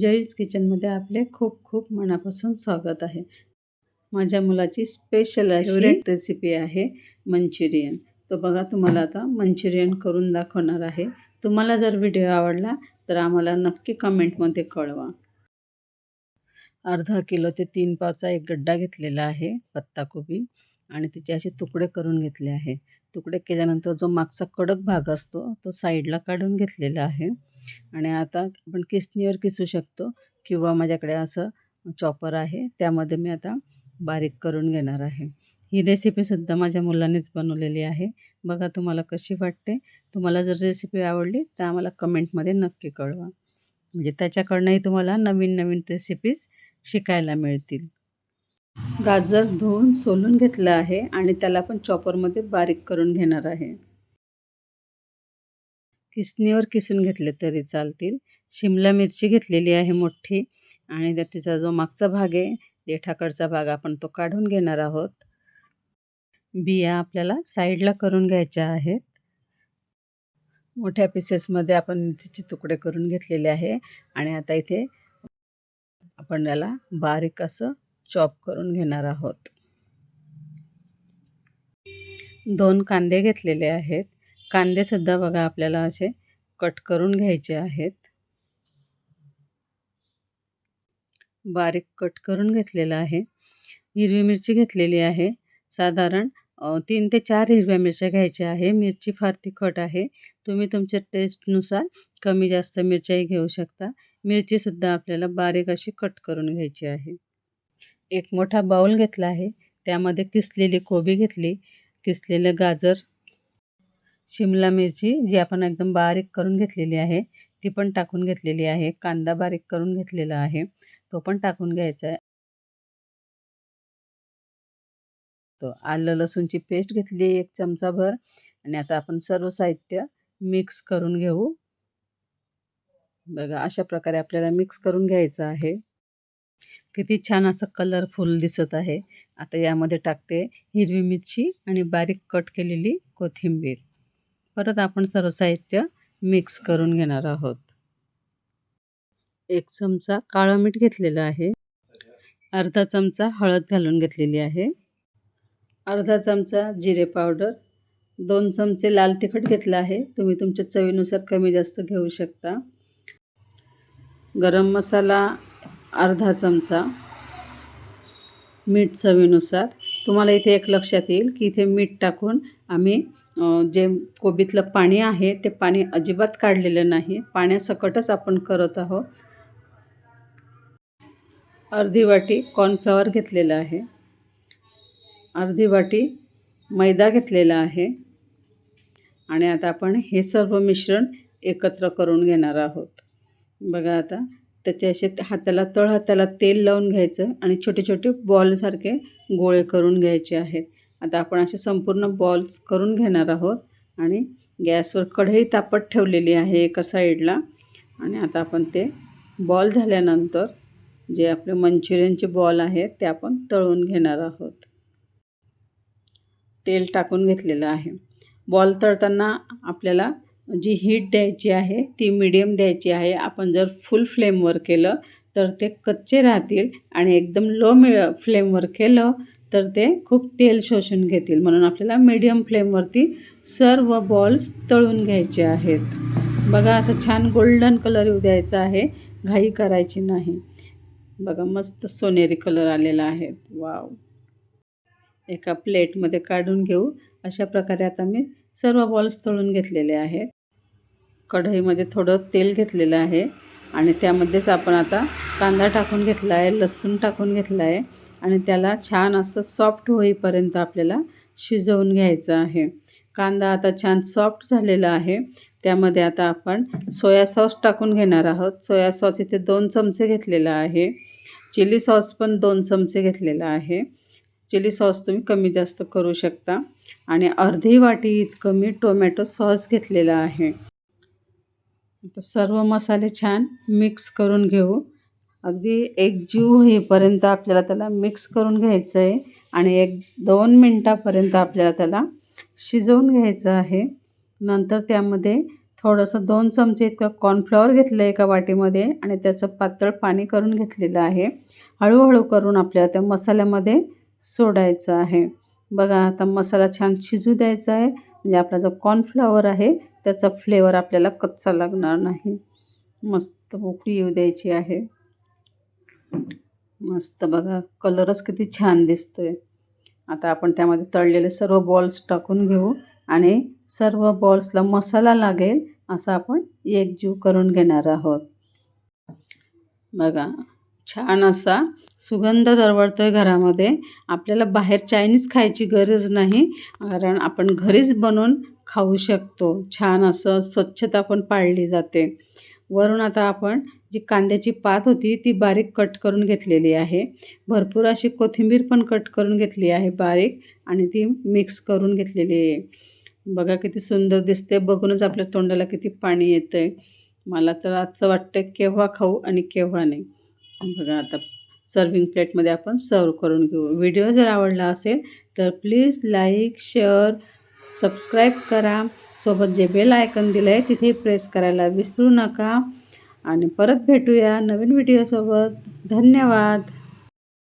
जयीज किचनमध्ये आपले खूप खूप मनापासून स्वागत आहे. माझ्या मुलाची स्पेशल फेवरेट रेसिपी आहे मंचुरियन. तो बघा तुम्हाला आता मंचुरियन करून दाखवणार आहे. तुम्हाला जर व्हिडिओ आवडला तर आम्हाला नक्की कमेंटमध्ये कळवा. अर्धा किलो ते तीन पावचा एक गड्डा घेतलेला आहे पत्ताकोबी आणि तिचे असे तुकडे करून घेतले आहे. तुकडे केल्यानंतर जो मागचा कडक भाग असतो तो साईडला काढून घेतलेला आहे. आणि आता आपण किसनीवर किसू शकतो किंवा माझ्याकडे असं चॉपर आहे त्यामध्ये मी आता बारीक करून घेणार आहे. ही रेसिपीसुद्धा माझ्या मुलांनीच बनवलेली आहे. बघा तुम्हाला कशी वाटते. तुम्हाला जर रेसिपी आवडली तर आम्हाला कमेंटमध्ये नक्की कळवा. म्हणजे त्याच्याकडनंही तुम्हाला नवीन नवीन रेसिपीज शिकायला मिळतील. गाजर धुवून सोलून घेतलं आहे आणि त्याला पण चॉपरमध्ये बारीक करून घेणार आहे. किसणीवर किसून घेतले तरी चालतील. शिमला मिरची घेतलेली आहे मोठी आणि त्यात तिचा जो मागचा भाग आहे देठाकडचा भाग आपण तो काढून घेणार आहोत. बिया आपल्याला साईडला करून घ्यायच्या आहेत. मोठ्या पीसेसमध्ये आपण मिरचीचे तुकडे करून घेतलेले आहे आणि आता इथे आपण याला बारीक असं चॉप करून घेणार आहोत. दोन कांदे घेतलेले आहेत. कांदेसुद्धा बघा आपल्याला असे कट करून घ्यायचे आहेत. बारीक कट करून घेतलेलं आहे. हिरवी मिरची घेतलेली आहे. साधारण तीन ते चार हिरव्या मिरच्या घ्यायच्या आहे. मिरची फार तिखट आहे. तुम्ही तुमच्या टेस्टनुसार कमी जास्त मिरच्याही घेऊ शकता. मिरचीसुद्धा आपल्याला बारीक अशी कट करून घ्यायची आहे. एक मोठा बाऊल घेतला आहे. त्यामध्ये किसलेली कोबी घेतली किसलेलं गाजर शिमला मिरची जी आपण एकदम बारीक करून घेतलेली आहे ती पण टाकून घेतलेली आहे. कांदा बारीक करून घेतलेला आहे. तो पण टाकून घ्यायचा आहे. तो आलं लसूणची पेस्ट घेतली एक चमचाभर आणि आता आपण सर्व साहित्य मिक्स करून घेऊ. बघा अशा प्रकारे आपल्याला मिक्स करून घ्यायचं आहे. किती छान असं कलरफुल दिसत आहे. आता यामध्ये टाकते हिरवी मिरची आणि बारीक कट केलेली कोथिंबीर. परत आपण सर्व साहित्य मिक्स करून घेणार आहोत. एक चमचा काळं मीठ घेतलेलं आहे. अर्धा चमचा हळद घालून घेतलेली आहे. अर्धा चमचा जिरे पावडर. दोन चमचे लाल तिखट घेतलं आहे. तुम्ही तुमच्या चवीनुसार कमी जास्त घेऊ शकता. गरम मसाला अर्धा चमचा. मीठ चवीनुसार. तुम्हाला इथे एक लक्षात येईल की इथे मीठ टाकून आम्ही जे कोबीतलं पाणी आहे ते पाणी अजिबात काढलेलं नाही. पाण्यासकटच आपण करत आहोत. अर्धी वाटी कॉर्नफ्लॉवर घेतलेलं आहे. अर्धी वाटी मैदा घेतलेला आहे. आणि आता आपण हे सर्व मिश्रण एकत्र करून घेणार आहोत. बघा आता त्याचे असे हाताला तळ हाताला तेल लावून घ्यायचं आणि छोटे छोटे बॉलसारखे गोळे करून घ्यायचे आहेत. आता आपण असे संपूर्ण बॉल्स करून घेणार आहोत. आणि गॅसवर कढई तापत ठेवलेली आहे एका साईडला. आणि आता आपण ते बॉल झाल्यानंतर जे आपले मंचुरियनचे बॉल आहेत ते आपण तळून घेणार आहोत. तेल टाकून घेतलेलं आहे. बॉल तळताना आपल्याला जी हीट द्यायची आहे ती मिडियम द्यायची आहे. आपण जर फुल फ्लेमवर केलं तर ते कच्चे राहतील आणि एकदम लो मि फ्लेमवर केलं तर ते खूप तेल शोषून घेतील. म्हणून आपल्याला मीडियम फ्लेमवरती सर्व बॉल्स तळून घ्यायचे आहेत. बघा असं छान गोल्डन कलर येऊ द्यायचा आहे. घाई करायची नाही. बघा मस्त सोनेरी कलर आलेला आहे. वाव एका प्लेटमध्ये काढून घेऊ. अशा प्रकारे आता मी सर्व बॉल्स तळून घेतलेले आहेत. कढईमध्ये थोडं तेल घेतलेलं आहे. आणि त्यामध्येच आपण आता कांदा टाकून घेतला आहे लसूण टाकून घेतला आहे. आणि त्याला छान असं सॉफ्ट होईपर्यंत आपल्याला शिजवून घ्यायचं आहे. कांदा आता छान सॉफ्ट झालेला आहे. त्यामध्ये आता आपण सोया सॉस टाकून घेणार आहोत. सोया सॉस इथे दोन चमचे घेतलेला आहे. चिली सॉस पण दोन चमचे घेतलेला आहे. चिली सॉस तुम्ही कमी जास्त करू शकता. आणि अर्धी वाटी इतकं मी टोमॅटो सॉस घेतलेला आहे. सर्व मसाले छान मिक्स करून घेऊ. अगदी एकजीव होईपर्यंत आपल्याला त्याला मिक्स करून घ्यायचं आहे आणि एक दोन मिनटापर्यंत आपल्याला त्याला शिजवून घ्यायचं आहे. नंतर त्यामध्ये थोडंसं दोन चमचे इतकं कॉर्नफ्लॉवर घेतलं आहे एका वाटीमध्ये आणि त्याचं पातळ पाणी करून घेतलेलं आहे. हळूहळू करून आपल्याला त्या मसाल्यामध्ये सोडायचं आहे. बघा आता मसाला छान शिजू द्यायचा आहे. म्हणजे आपला जो कॉर्नफ्लॉवर आहे त्याचा फ्लेवर आपल्याला कच्चा लागणार नाही. मस्त उकळी येऊ द्यायची आहे. मस्त बघा कलरच किती छान दिसतोय. आता आपण त्यामध्ये तळलेले सर्व बॉल्स टाकून घेऊ आणि सर्व बॉल्सला मसाला लागेल असं आपण एकजीव करून घेणार आहोत. बघा छान असा सुगंध दरवळतोय घरामध्ये. आपल्याला बाहेर चायनीज खायची गरज नाही कारण आपण घरीच बनवून खाऊ शकतो. छान असं स्वच्छता पण पाळली जाते. वरून आता आपण जी कांद्याची पात होती ती बारीक कट करून घेतलेली आहे. भरपूर अशी कोथिंबीर पण कट करून घेतली आहे बारीक आणि ती मिक्स करून घेतलेली आहे. बघा किती सुंदर दिसते बघूनच आपल्या तोंडाला किती पाणी येतं आहे मला तर आजचं वाटतं केव्हा खाऊ आणि केव्हा नाही. बघा आता सर्विंग प्लेटमध्ये आपण सर्व करून घेऊ. व्हिडिओ जर आवडला असेल तर प्लीज लाईक शेअर सबस्क्राईब करा. सोबत जे बेल आयकन दिलं आहे तिथे प्रेस करायला विसरू नका. आणि परत भेटूया नवीन व्हिडिओसोबत धन्यवाद.